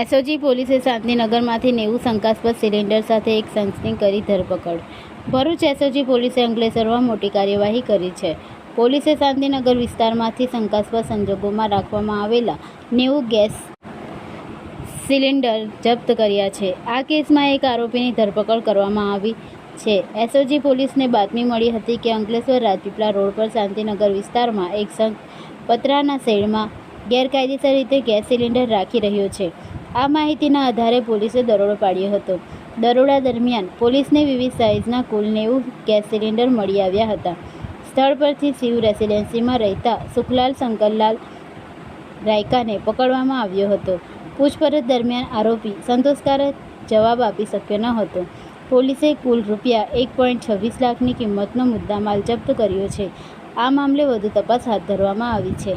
SOG પોલીસે શાંતિનગરમાંથી નેવું શંકાસ્પદ સિલિન્ડર સાથે એક શખ્સની કરી ધરપકડ. ભરૂચ એસઓજી પોલીસે અંકલેશ્વરમાં મોટી કાર્યવાહી કરી છે. પોલીસે શાંતિનગર વિસ્તારમાંથી શંકાસ્પદ સંજોગોમાં રાખવામાં આવેલા નેવું ગેસ સિલિન્ડર જપ્ત કર્યા છે. આ કેસમાં એક આરોપીની ધરપકડ કરવામાં આવી છે. એસઓજી પોલીસને બાતમી મળી હતી કે અંકલેશ્વર રાજપીપળા રોડ પર શાંતિનગર વિસ્તારમાં એક સંઘ પતરાના શેડમાં ગેરકાયદેસર રીતે ગેસ સિલિન્ડર રાખી રહ્યો છે. આ માહિતીના આધારે પોલીસે દરોડો પાડ્યો હતો. દરોડા દરમિયાન પોલીસને વિવિધ સાઇઝના કુલ નેવું ગેસ સિલિન્ડર મળી આવ્યા હતા. સ્થળ પરથી શિવ રેસિડેન્સીમાં રહેતા સુખલાલ શંકરલાલ રાયકાને પકડવામાં આવ્યો હતો. પૂછપરછ દરમિયાન આરોપી સંતોષકારક જવાબ આપી શક્યો ન હતો. પોલીસે કુલ રૂપિયા એક પોઈન્ટ છવ્વીસ લાખની કિંમતનો મુદ્દામાલ જપ્ત કર્યો છે. આ મામલે વધુ તપાસ હાથ ધરવામાં આવી છે.